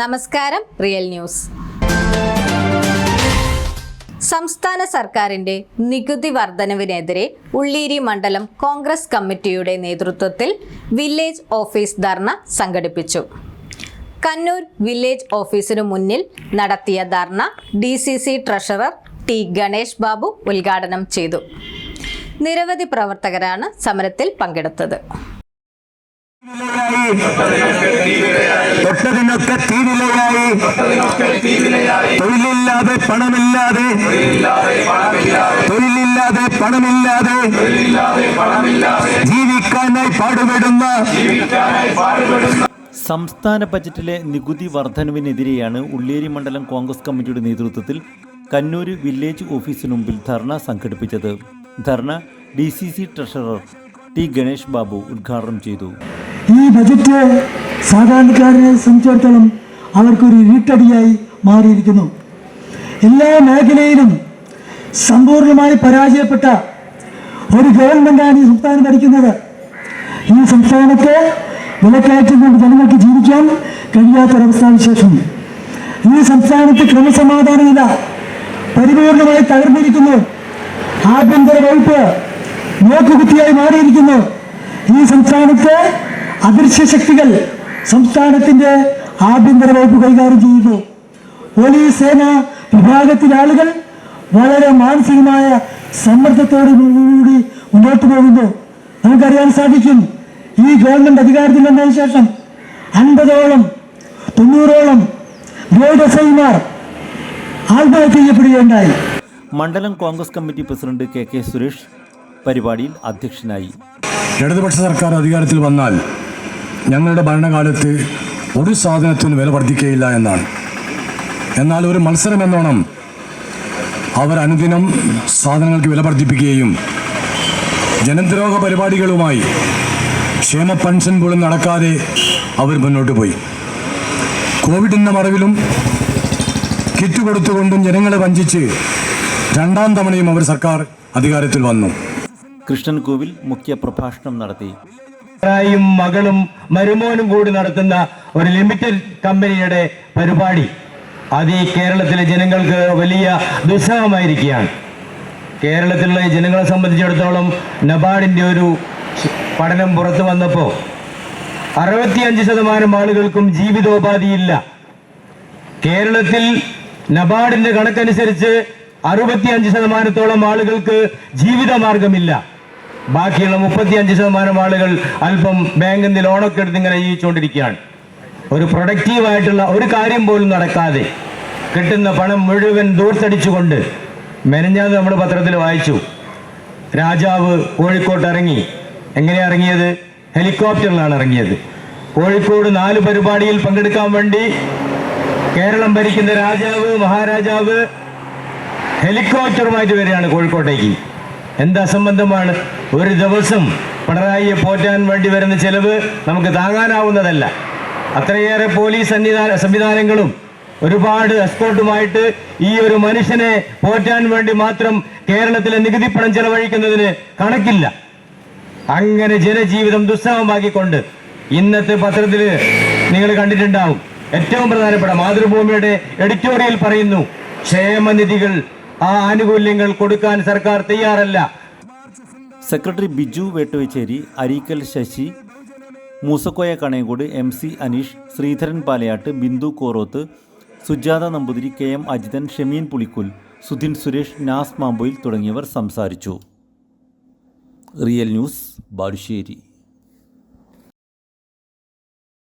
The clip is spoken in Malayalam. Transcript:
നമസ്കാരം റിയൽ ന്യൂസ്. സംസ്ഥാന സർക്കാരിന്റെ നികുതി വർധനവിനെതിരെ ഉള്ളീരി മണ്ഡലം കോൺഗ്രസ് കമ്മിറ്റിയുടെ നേതൃത്വത്തിൽ വില്ലേജ് ഓഫീസ് ധർണ സംഘടിപ്പിച്ചു. കണ്ണൂർ വില്ലേജ് ഓഫീസിനു മുന്നിൽ നടത്തിയ dharna D C C treasurer T Ganesh Babu ഉദ്ഘാടനം ചെയ്തു. നിരവധി പ്രവർത്തകരാണ് സമരത്തിൽ പങ്കെടുത്തത്. തൊട്ടതിനൊക്കെ തീവിലയായി തൊഴിലില്ലാതെ പണമില്ലാതെ. തൊഴിലില്ലാതെ പണമില്ലാതെ. ജീവിക്കാനായി പാടുപെടുന്ന. സംസ്ഥാന ബജറ്റിലെ നികുതി വർധനവിനെതിരെയാണ് ഉള്ളേരി മണ്ഡലം കോൺഗ്രസ് കമ്മിറ്റിയുടെ നേതൃത്വത്തിൽ കണ്ണൂർ വില്ലേജ് ഓഫീസിന് മുമ്പിൽ ധർണ സംഘടിപ്പിച്ചത്. Dharna D C C treasurer T Ganesh Babu ഉദ്ഘാടനം ചെയ്തു. ഈ ബജറ്റ് സാധാരണക്കാരനെ സംബന്ധിച്ചിടത്തോളം അവർക്കൊരു ഇരുട്ടടിയായി മാറിയിരിക്കുന്നു. എല്ലാ മേഖലയിലും സമ്പൂർണമായി പരാജയപ്പെട്ട ഒരു ഗവൺമെന്റാണ് ഈ സംസ്ഥാനം ഭരിക്കുന്നത്. ഈ സംസ്ഥാനത്ത് വിലക്കയറ്റം കൊണ്ട് ജനങ്ങൾക്ക് ജീവിക്കാൻ കഴിയാത്തൊരവസ്ഥാവിശേഷം ഈ സംസ്ഥാനത്ത് ക്രമസമാധാനമില്ല പരിപൂർണമായി തകർന്നിരിക്കുന്നു. ആഭ്യന്തര വകുപ്പ് നോക്കുകുത്തിയായി മാറിയിരിക്കുന്നു. ഈ സംസ്ഥാനത്ത് അദൃശ്യ ശക്തികൾ സംസ്ഥാനത്തിന്റെ ആഭ്യന്തര വകുപ്പ് കൈകാര്യം ചെയ്യുന്നു. പോലീസ് സേന വിഭാഗത്തിലെ ആളുകൾ വളരെ മാനസികമായ സമ്മർദ്ദത്തോടു കൂടി മുന്നോട്ട് പോകുന്നു. നമുക്കറിയാൻ സാധിക്കും ഈ ഗവൺമെന്റ് അധികാരത്തിൽ വന്നതിന് ശേഷം അൻപതോളം തൊണ്ണൂറോളം ഗ്രേഡ് എസ് ഐമാർ ആത്മഹത്യ ചെയ്യപ്പെടുകയുണ്ടായി. മണ്ഡലം Congress committee president K K Suresh പരിപാടിയിൽ അധ്യക്ഷനായി. ഇടതുപക്ഷ സർക്കാർ അധികാരത്തിൽ വന്നാൽ ഞങ്ങളുടെ ഭരണകാലത്ത് ഒരു സാധനത്തിന് വില വർദ്ധിക്കുകയില്ല എന്നാണ്. എന്നാൽ ഒരു മത്സരം എന്നോണം അവർ അനുദിനം സാധനങ്ങൾക്ക് വില വർദ്ധിപ്പിക്കുകയും ജനദ്രോഹ പരിപാടികളുമായി ക്ഷേമ പെൻഷൻ പോലും നടക്കാതെ അവർ മുന്നോട്ട് പോയി. കോവിഡിന്റെ മറവിലും കിറ്റ് കൊടുത്തുകൊണ്ടും ജനങ്ങളെ വഞ്ചിച്ച് രണ്ടാം തവണയും അവർ സർക്കാർ അധികാരത്തിൽ വന്നു. കൃഷ്ണൻ കോവിൽ മുഖ്യ പ്രഭാഷണം നടത്തി. മകളും മരുമോനും കൂടി നടത്തുന്ന ഒരു ലിമിറ്റഡ് കമ്പനിയുടെ പരിപാടി. അത് ഈ കേരളത്തിലെ ജനങ്ങൾക്ക് വലിയ ദുസ്സഹമായിരിക്കുകയാണ്. കേരളത്തിലുള്ള ജനങ്ങളെ സംബന്ധിച്ചിടത്തോളം നബാർഡിന്റെ ഒരു പഠനം പുറത്തു വന്നപ്പോൾ അറുപത്തിയഞ്ച് ശതമാനം ആളുകൾക്കും ജീവിതോപാധിയില്ല. കേരളത്തിൽ നബാർഡിന്റെ കണക്കനുസരിച്ച് അറുപത്തിയഞ്ച് ശതമാനത്തോളം ആളുകൾക്ക് ജീവിതമാർഗമില്ല. ബാക്കിയുള്ള മുപ്പത്തിയഞ്ച് ശതമാനം ആളുകൾ അല്പം ബാങ്കിൽ നിന്ന് ലോണൊക്കെ എടുത്ത് ഇങ്ങനെ ജീവിച്ചുകൊണ്ടിരിക്കുകയാണ്. ഒരു പ്രൊഡക്റ്റീവായിട്ടുള്ള ഒരു കാര്യം പോലും നടക്കാതെ കിട്ടുന്ന പണം മുഴുവൻ ദൂർത്തടിച്ചുകൊണ്ട് മെനഞ്ഞാത് നമ്മൾ പത്രത്തിൽ വായിച്ചു. രാജാവ് കോഴിക്കോട്ട് ഇറങ്ങി. എങ്ങനെയാണ് ഇറങ്ങിയത്? ഹെലികോപ്റ്ററിലാണ് ഇറങ്ങിയത്. കോഴിക്കോട് നാല് പരിപാടിയിൽ പങ്കെടുക്കാൻ വേണ്ടി കേരളം ഭരിക്കുന്ന രാജാവ് മഹാരാജാവ് ഹെലികോപ്റ്ററുമായിട്ട് വരികയാണ് കോഴിക്കോട്ടേക്ക്. എന്ത് അസംബന്ധമാണ് ഒരു ദിവസം പിണറായിയെ പോറ്റാൻ വേണ്ടി വരുന്ന ചെലവ് നമുക്ക് താങ്ങാനാവുന്നതല്ല. അത്രയേറെ പോലീസ് സന്നിധാന സംവിധാനങ്ങളും ഒരുപാട് എസ്കോർട്ടുമായിട്ട് ഈ ഒരു മനുഷ്യനെ പോറ്റാൻ വേണ്ടി മാത്രം കേരളത്തിലെ നികുതി പണം ചെലവഴിക്കുന്നതിന് കണക്കില്ല. അങ്ങനെ ജനജീവിതം ദുസ്സഹമാക്കിക്കൊണ്ട് ഇന്നത്തെ പത്രത്തിൽ നിങ്ങൾ കണ്ടിട്ടുണ്ടാവും. ഏറ്റവും പ്രധാനപ്പെട്ട മാതൃഭൂമിയുടെ എഡിറ്റോറിയൽ പറയുന്നു ക്ഷേമനിധികൾ ആ ആനുകൂല്യങ്ങൾ കൊടുക്കാൻ സർക്കാർ തയ്യാറല്ല. Secretary Biju Vettuvacheri Areekkal Sasi Moosakoya Kanayankode M C Aneesh Sreedharan Palayatt Bindu Koroth Sujatha Namboothiri K M Ajithan Shemeen Pulikkul Sudhin Suresh Naz Mampoyil തുടങ്ങിയവർ സംസാരിച്ചു. Real news Balussery.